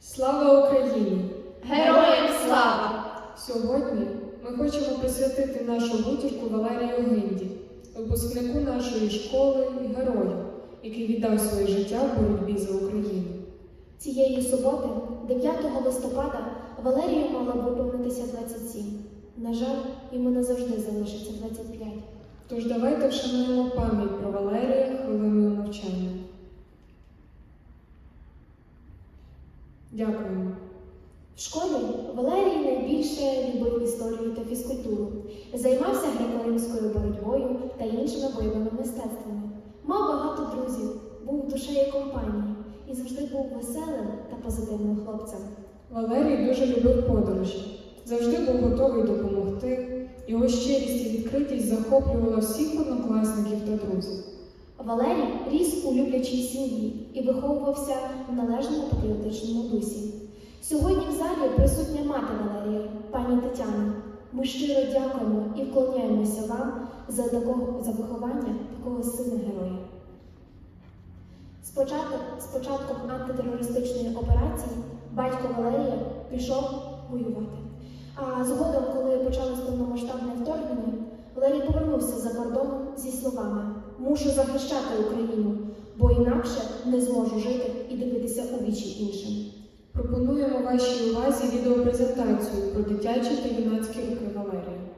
Слава Україні! Героям слава! Сьогодні ми хочемо присвятити нашу бутірку Валерію Гинді, випускнику нашої школи і герою, який віддав своє життя в боротьбі за Україну. Цієї суботи, 9 листопада, Валерію мало б виповнитися 27. На жаль, йому назавжди залишиться 25. Тож давайте вшануємо пам'ять про Валерія хвилиною мовчання. Дякуємо. В школі Валерій найбільше любив історію та фізкультуру, займався греко-римською боротьбою та іншими бойовими мистецтвами. Мав багато друзів, був душею компанії і завжди був веселим та позитивним хлопцем. Валерій дуже любив подорожі, завжди був готовий допомогти. Його щирість і відкритість захоплювала всіх однокласників та друзів. Валерій ріс у люблячій сім'ї і виховувався в належному патріотичному дусі. Сьогодні в залі присутня мати Валерія, пані Тетяна. Ми щиро дякуємо і вклоняємося вам за, такого, за виховання такого сина героя. Спочатку, з початком антитерористичної операції батько Валерія пішов воювати. А згодом, коли почалось повномасштабне вторгнення, Валерій повернувся за кордоном зі словами Мушу захищати Україну, бо інакше не зможу жити і дивитися у вічі іншим. Пропонуємо вашій увазі відеопрезентацію про дитячі та юнацькі роки.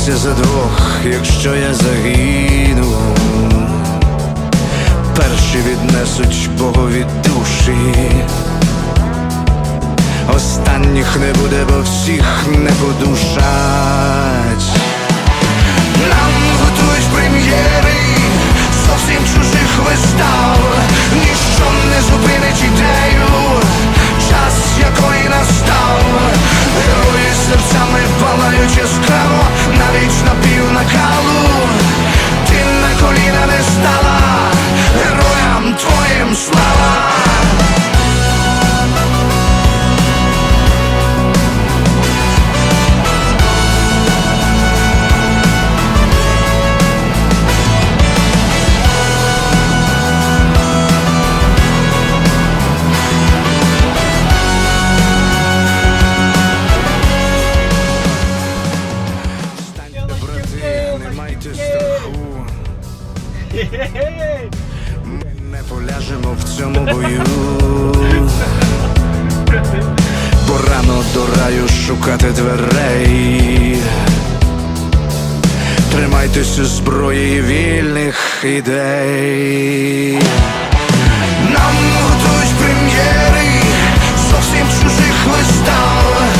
Бийся за двох, якщо я загину. Перші віднесуть Богові душі. Останніх не буде, бо всіх не подушать. Не поляжемо в цьому бою. Бо рано до раю шукати дверей. Тримайтеся зброї вільних ідей. Нам готують прем'єри зовсім чужих вистав.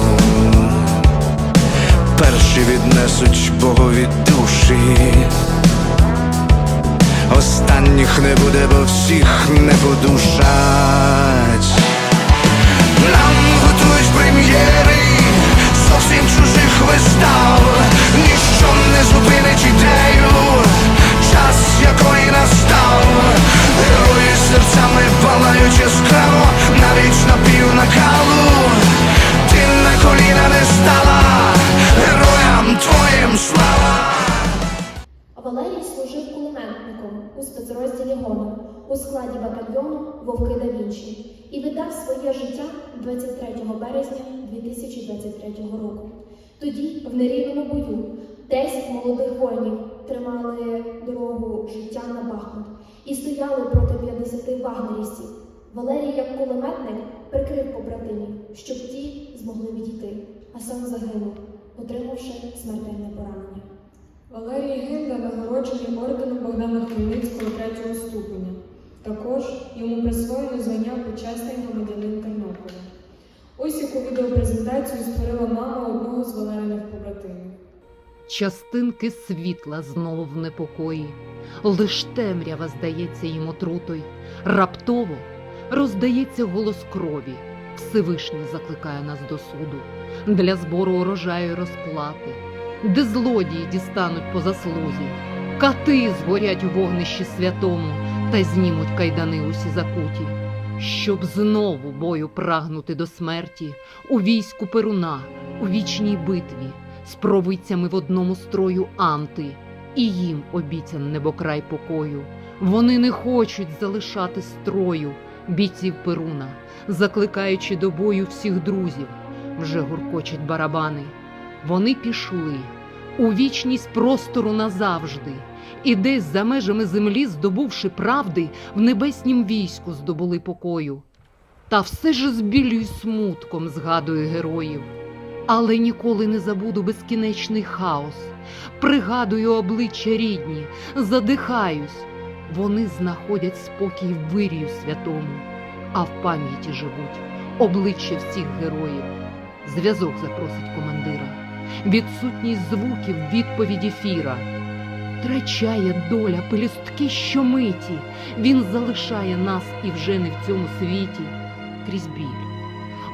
Перші віднесуть Богові душі. Останніх не буде, бо всіх не подушать. Нам готують прем'єри зовсім чужих вистав. Ніщо не зупинить ідею Час якої настав. Герої серцями палають яскраво Навіть на у спецрозділі ГОНОР у складі батальйону Вовки да Вінчі і віддав своє життя 23 березня 2023 року. Тоді, в нерівному бою, 10 молодих воїнів тримали дорогу життя на Бахмут і стояли проти 50 вагнерівців. Валерій, як кулеметник, прикрив побратимів, щоб ті змогли відійти, а сам загинув, отримавши смертельне поранення. Валерій Гинда нагороджений орденом Богдана Хмельницького третього ступеня. Також йому присвоєно звання почесний громадянин Тернополя. Ось яку відеопрезентацію створила мама одного з Валериних побратимів. Частинки світла знову в непокої, лиш темрява здається їм отрутою. Раптово роздається голос крові. Всевишній закликає нас до суду для збору урожаю й розплати, де злодії дістануть по заслузі, кати згорять у вогнищі святому та знімуть кайдани усі закуті, щоб знову бою прагнути до смерті у війську Перуна, у вічній битві з провидцями в одному строю анти, і їм обіцян небокрай покою. Вони не хочуть залишати строю бійців Перуна, закликаючи до бою всіх друзів, вже гуркочуть барабани. Вони пішли у вічність простору назавжди, і десь за межами землі, здобувши правди, в небеснім війську здобули покою. Та все ж з біллю й смутком згадую героїв. Але ніколи не забуду безкінечний хаос. Пригадую обличчя рідні, задихаюсь. Вони знаходять спокій вирію святому, а в пам'яті живуть обличчя всіх героїв. Зв'язок запросить командира, відсутність звуків, відповіді фіра. Трачає доля пелюстки щомиті, він залишає нас і вже не в цьому світі крізь біль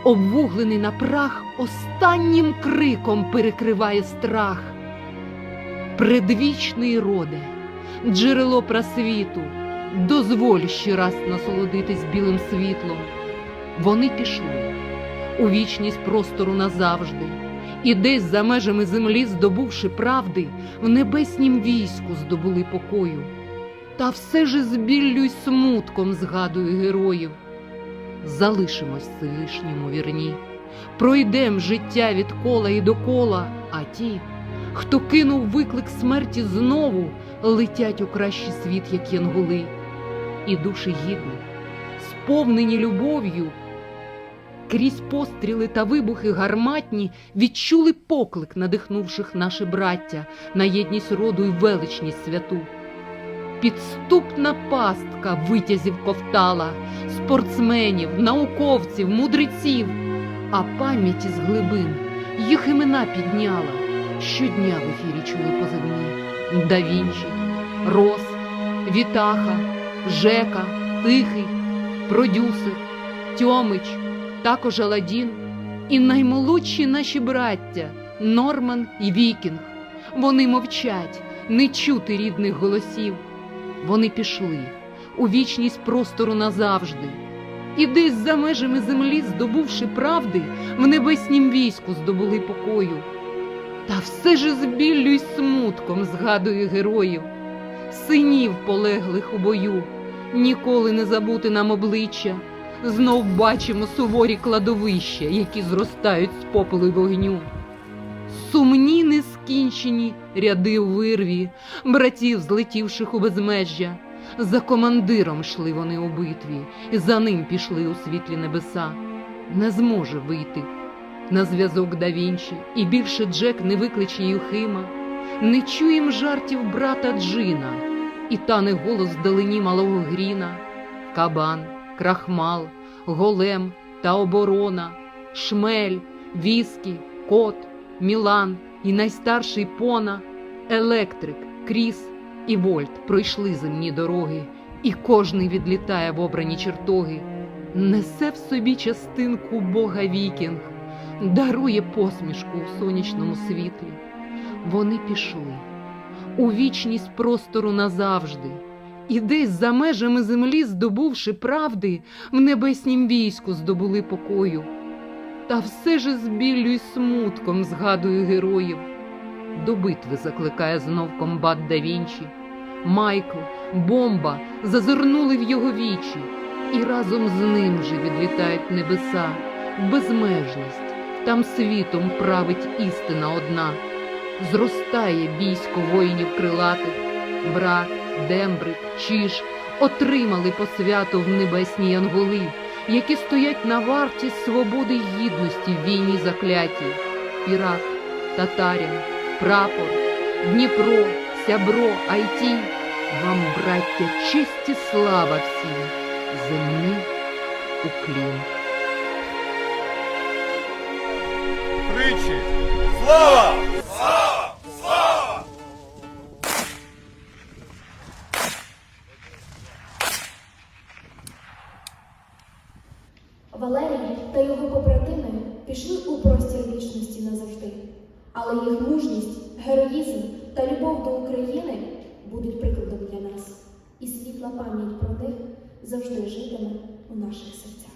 обвуглений на прах, останнім криком перекриває страх. Предвічний роде, джерело просвіту, дозволь ще раз насолодитись білим світлом. Вони пішли у вічність простору назавжди, і десь за межами землі, здобувши правди, в небеснім війську здобули покою. Та все ж з біллю й смутком згадую героїв залишимось Всевишньому вірні, пройдем життя від кола і до кола, а ті, хто кинув виклик смерті знову, летять у кращий світ, як янголи, і душі гідні, сповнені любов'ю. Крізь постріли та вибухи гарматні відчули поклик, надихнувших наше браття на єдність роду й величність святу. Підступна пастка витязів ковтала, спортсменів, науковців, мудреців, а пам'яті з глибин їх імена підняла. Щодня в ефірі чули позивні Да Вінчі, Рос, Вітаха, Жека, Тихий, Продюсер, Тьомич, також Аладдін і наймолодші наші браття Норман і Вікінг. Вони мовчать, не чути рідних голосів. Вони пішли у вічність простору назавжди, і десь за межами землі, здобувши правди, в небеснім війську здобули покою. Та все ж з біллю й смутком згадую героїв, синів полеглих у бою, ніколи не забути нам обличчя, знов бачимо суворі кладовища, які зростають з попелу вогню. Сумні нескінчені ряди у вирві, братів, злетівших у безмежжя. За командиром йшли вони у битві, і за ним пішли у світлі небеса. Не зможе вийти на зв'язок да Вінчі, і більше Джек не викличе Юхима. Не чуєм жартів брата Джина, і тане голос вдалині малого гріна, кабан, крахмал, голем та оборона, шмель, віскі, кот, Мілан і найстарший пона, електрик, кріс і вольт пройшли земні дороги, і кожний відлітає в обрані чертоги, несе в собі частинку Бога вікінг, дарує посмішку у сонячному світлі. Вони пішли у вічність простору назавжди, і десь за межами землі, здобувши правди, в небеснім війську здобули покою. Та все ж з біллю й смутком згадую героїв. До битви закликає знов комбат да Вінчі. Майкл, бомба зазирнули в його вічі, і разом з ним же відлітають небеса, безмежність. Там світом править істина одна. Зростає військо воїнів крилатих, брат, дембрик, чиж отримали посвяту в небесні янголи, які стоять на варті свободи й гідності в війні заклятій. Пірат, татарин, прапор, Дніпро, сябро, Айті. Вам, браття, честь і слава всім, земний уклін. Тричі. Слава! Валерій та його побратими пішли у простір вічності назавжди, але їх мужність, героїзм та любов до України будуть прикладом для нас, і світла пам'ять про них завжди житиме у наших серцях.